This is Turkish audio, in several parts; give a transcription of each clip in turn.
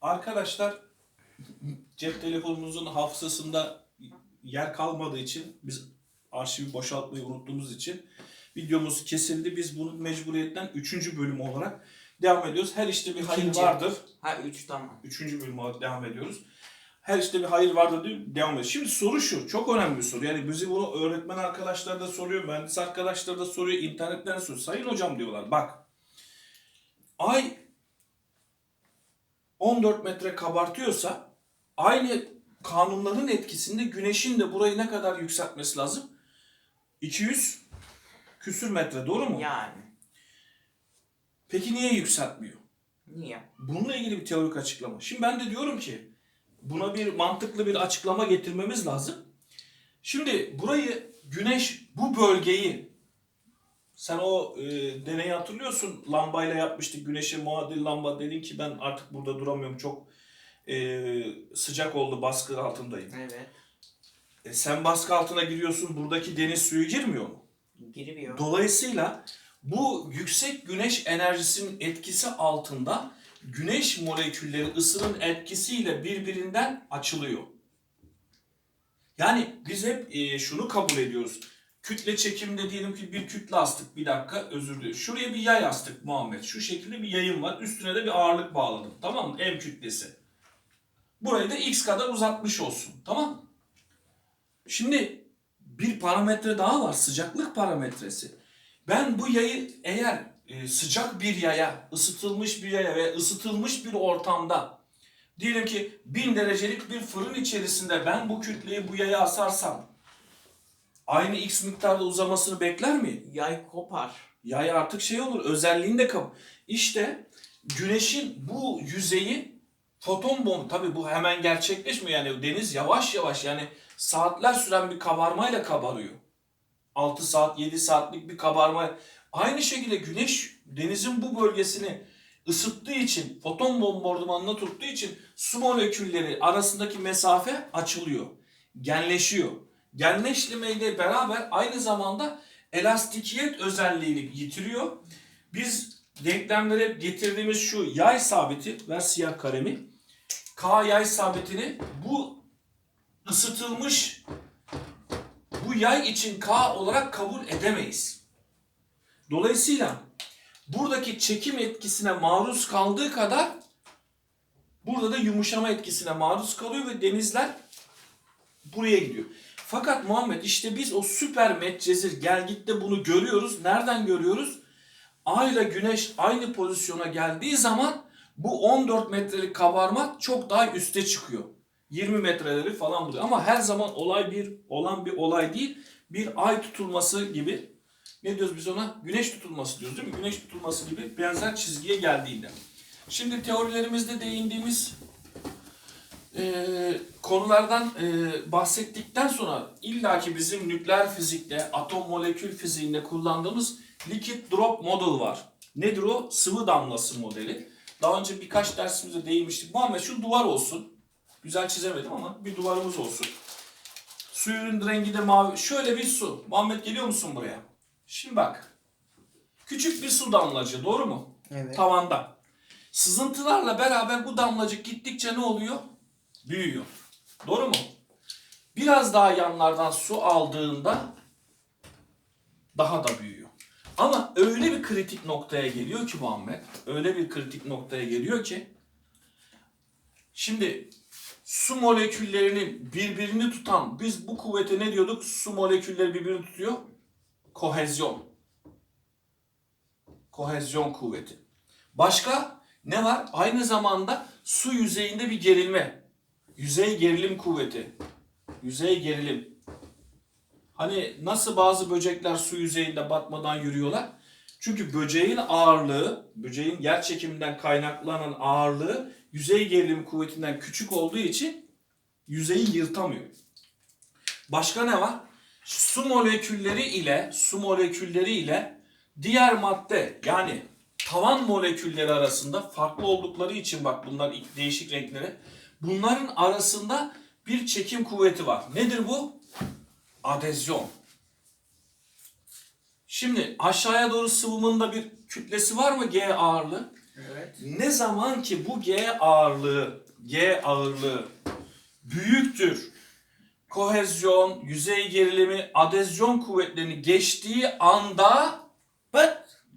Arkadaşlar cep telefonumuzun hafızasında yer kalmadığı için biz arşivi boşaltmayı unuttuğumuz için videomuz kesildi. Biz bunu mecburiyetten 3. bölüm olarak devam ediyoruz. Her işte bir hayır İkinci. vardır. Ha 3 tamam. 3. bölüm olarak devam ediyoruz. Her işte bir hayır vardır diye devam ediyoruz. Şimdi soru şu, çok önemli bir soru. Yani bizi bunu öğretmen arkadaşlar da soruyor, mühendis arkadaşlar da soruyor, internetten soruyor. Sayın hocam diyorlar, bak. Ay 14 metre kabartıyorsa aynı kanunların etkisinde güneşin de burayı ne kadar yükseltmesi lazım? 200 küsür metre doğru mu? Yani. Peki niye yükseltmiyor? Niye? Bununla ilgili bir teorik açıklama. Şimdi ben de diyorum ki buna bir mantıklı bir açıklama getirmemiz lazım. Şimdi burayı güneş bu bölgeyi sen o e, deneyi hatırlıyorsun lambayla yapmıştık güneşe muadil lamba dedin ki ben artık burada duramıyorum çok e, sıcak oldu baskı altındayım. Evet. E, sen baskı altına giriyorsun buradaki deniz suyu girmiyor mu? Giriyor. Dolayısıyla bu yüksek güneş enerjisinin etkisi altında güneş molekülleri ısının etkisiyle birbirinden açılıyor. Yani biz hep e, şunu kabul ediyoruz. Kütle çekimde diyelim ki bir kütle astık. Bir dakika özür dilerim. Şuraya bir yay astık Muhammed. Şu şekilde bir yayın var. Üstüne de bir ağırlık bağladım. Tamam mı? M kütlesi. Burayı da x kadar uzatmış olsun. Tamam? Şimdi bir parametre daha var. Sıcaklık parametresi. Ben bu yayı eğer e, sıcak bir yaya, ısıtılmış bir yaya ve ısıtılmış bir ortamda diyelim ki 1000 derecelik bir fırın içerisinde ben bu kütleyi bu yaya asarsam aynı x miktarda uzamasını bekler mi? Yay kopar. Yay artık şey olur, özelliğinde kap. İşte güneşin bu yüzeyi foton bomb tabii bu hemen gerçekleşmiyor yani deniz yavaş yavaş yani saatler süren bir kabarmayla kabarıyor. 6 saat 7 saatlik bir kabarma. Aynı şekilde güneş denizin bu bölgesini ısıttığı için foton bombardımanına tuttuğu için su molekülleri arasındaki mesafe açılıyor. Genleşiyor. Genleşmeyle beraber aynı zamanda elastikiyet özelliğini yitiriyor. Biz denklemlere getirdiğimiz şu yay sabiti, ver siyah kalemi. K yay sabitini bu ısıtılmış bu yay için K olarak kabul edemeyiz. Dolayısıyla buradaki çekim etkisine maruz kaldığı kadar burada da yumuşama etkisine maruz kalıyor ve denizler buraya gidiyor. Fakat Muhammed işte biz o süper metcezir gelgitte bunu görüyoruz. Nereden görüyoruz? Ay ile güneş aynı pozisyona geldiği zaman bu 14 metrelik kabarma çok daha üste çıkıyor. 20 metreleri falan buluyor. Ama her zaman olay bir olan bir olay değil. Bir ay tutulması gibi ne diyoruz biz ona? Güneş tutulması diyoruz değil mi? Güneş tutulması gibi benzer çizgiye geldiğinde. Şimdi teorilerimizde değindiğimiz eee, konulardan eee, bahsettikten sonra illaki bizim nükleer fizikte, atom molekül fiziğinde kullandığımız liquid drop model var. Nedir o? Sıvı damlası modeli. Daha önce birkaç dersimizde değinmiştik. Muhammed şu duvar olsun. Güzel çizemedim ama bir duvarımız olsun. Suyun rengi de mavi. Şöyle bir su. Muhammed geliyor musun buraya? Şimdi bak. Küçük bir su damlacığı doğru mu? Evet. Tavanda. Sızıntılarla beraber bu damlacık gittikçe ne oluyor? Büyüyor. Doğru mu? Biraz daha yanlardan su aldığında daha da büyüyor. Ama öyle bir kritik noktaya geliyor ki Muhammed, öyle bir kritik noktaya geliyor ki şimdi su moleküllerinin birbirini tutan, biz bu kuvvete ne diyorduk? Su molekülleri birbirini tutuyor. Kohezyon. Kohezyon kuvveti. Başka ne var? Aynı zamanda su yüzeyinde bir gerilme. Yüzey gerilim kuvveti. Yüzey gerilim. Hani nasıl bazı böcekler su yüzeyinde batmadan yürüyorlar? Çünkü böceğin ağırlığı, böceğin yer çekiminden kaynaklanan ağırlığı yüzey gerilim kuvvetinden küçük olduğu için yüzeyi yırtamıyor. Başka ne var? Su molekülleri ile su molekülleri ile diğer madde yani tavan molekülleri arasında farklı oldukları için bak bunlar değişik renkleri. Bunların arasında bir çekim kuvveti var. Nedir bu? Adezyon. Şimdi aşağıya doğru sıvımında bir kütlesi var mı G ağırlığı? Evet. Ne zaman ki bu G ağırlığı, G ağırlığı büyüktür, kohezyon, yüzey gerilimi, adezyon kuvvetlerini geçtiği anda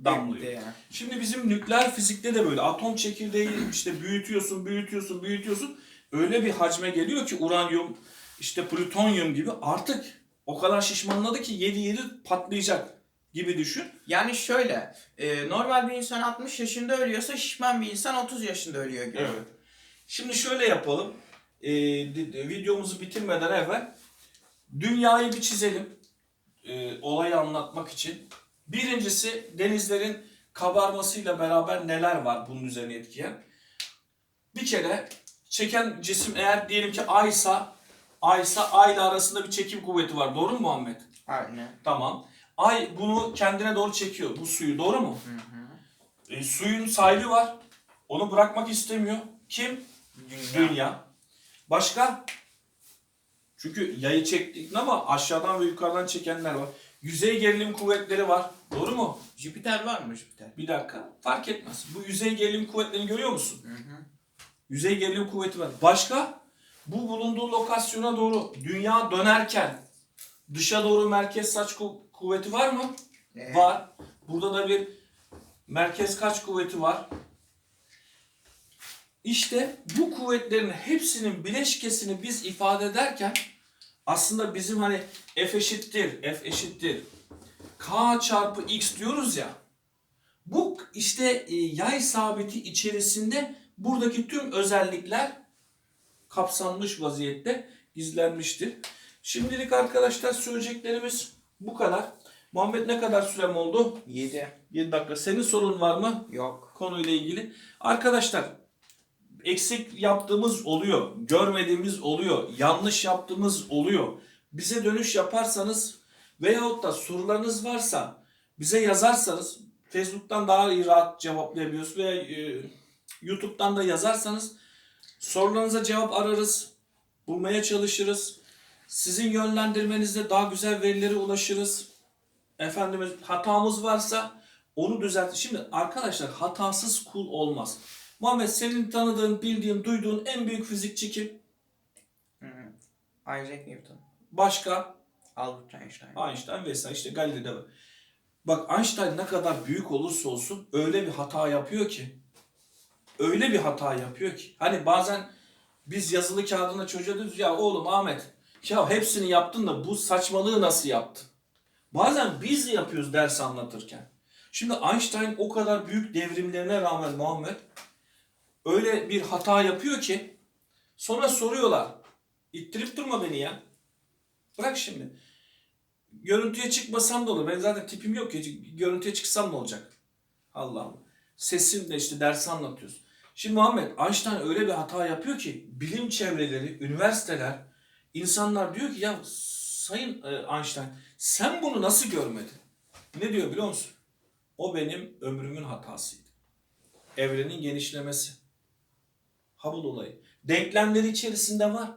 damlıyor. Yani. Şimdi bizim nükleer fizikte de böyle atom çekirdeği işte büyütüyorsun, büyütüyorsun, büyütüyorsun. Öyle bir hacme geliyor ki uranyum, işte plütonyum gibi artık o kadar şişmanladı ki yedi yedi patlayacak gibi düşün. Yani şöyle, e, normal bir insan 60 yaşında ölüyorsa şişman bir insan 30 yaşında ölüyor gibi. Evet. Şimdi şöyle yapalım. Di- videomuzu bitirmeden evvel dünyayı bir çizelim. Ee, olayı anlatmak için. Birincisi denizlerin kabarmasıyla beraber neler var bunun üzerine etkileyen. Bir kere çeken cisim eğer diyelim ki Aysa Aysa Ay ile arasında bir çekim kuvveti var. Doğru mu Muhammed? Aynen. Tamam. Ay bunu kendine doğru çekiyor. Bu suyu. Doğru mu? Hı hı. E, suyun sahibi var. Onu bırakmak istemiyor. Kim? Dünya. Dünya. Başka? Çünkü yayı çektik ama aşağıdan ve yukarıdan çekenler var. Yüzey gerilim kuvvetleri var. Doğru mu? Jüpiter var mı Jüpiter? Bir dakika. Fark etmez. Bu yüzey gerilim kuvvetlerini görüyor musun? Hı hı. Yüzey gerilim kuvveti var. Başka? Bu bulunduğu lokasyona doğru dünya dönerken dışa doğru merkez saç ku- kuvveti var mı? Evet. Var. Burada da bir merkez kaç kuvveti var. İşte bu kuvvetlerin hepsinin bileşkesini biz ifade ederken aslında bizim hani F eşittir, F eşittir K çarpı X diyoruz ya. Bu işte e, yay sabiti içerisinde buradaki tüm özellikler kapsanmış vaziyette gizlenmiştir. Şimdilik arkadaşlar söyleyeceklerimiz bu kadar. Muhammed ne kadar sürem oldu? 7. 7 dakika. Senin sorun var mı Yok. konuyla ilgili? Arkadaşlar eksik yaptığımız oluyor, görmediğimiz oluyor, yanlış yaptığımız oluyor. Bize dönüş yaparsanız veyahut da sorularınız varsa bize yazarsanız Facebook'tan daha iyi rahat cevaplayabiliyoruz veya e, YouTube'dan da yazarsanız sorularınıza cevap ararız, bulmaya çalışırız. Sizin yönlendirmenizle daha güzel verilere ulaşırız. Efendimiz hatamız varsa onu düzelt. Şimdi arkadaşlar hatasız kul olmaz. Muhammed senin tanıdığın, bildiğin, duyduğun en büyük fizikçi kim? Hı. Isaac Newton. Başka? Albert Einstein. Einstein vesaire işte Galile'de var. Bak Einstein ne kadar büyük olursa olsun öyle bir hata yapıyor ki. Öyle bir hata yapıyor ki. Hani bazen biz yazılı kağıdına çocuğa diyoruz ya oğlum Ahmet ya hepsini yaptın da bu saçmalığı nasıl yaptın? Bazen biz de yapıyoruz ders anlatırken. Şimdi Einstein o kadar büyük devrimlerine rağmen Muhammed öyle bir hata yapıyor ki sonra soruyorlar. İttirip durma beni ya. Bırak şimdi. Görüntüye çıkmasam da olur. Ben zaten tipim yok ki. Görüntüye çıksam ne olacak? Allah Allah. Sesimle işte ders anlatıyoruz. Şimdi Muhammed Einstein öyle bir hata yapıyor ki bilim çevreleri, üniversiteler, insanlar diyor ki ya Sayın e, Einstein sen bunu nasıl görmedin? Ne diyor biliyor musun? O benim ömrümün hatasıydı. Evrenin genişlemesi. Hubble olayı. Denklemleri içerisinde var.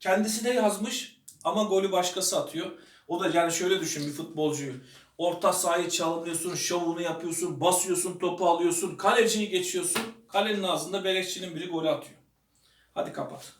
Kendisi de yazmış ama golü başkası atıyor. O da yani şöyle düşün bir futbolcuyu. Orta sahayı çalımlıyorsun, şovunu yapıyorsun, basıyorsun, topu alıyorsun, kaleciyi geçiyorsun. Kalenin ağzında beleşçinin biri golü atıyor. Hadi kapat.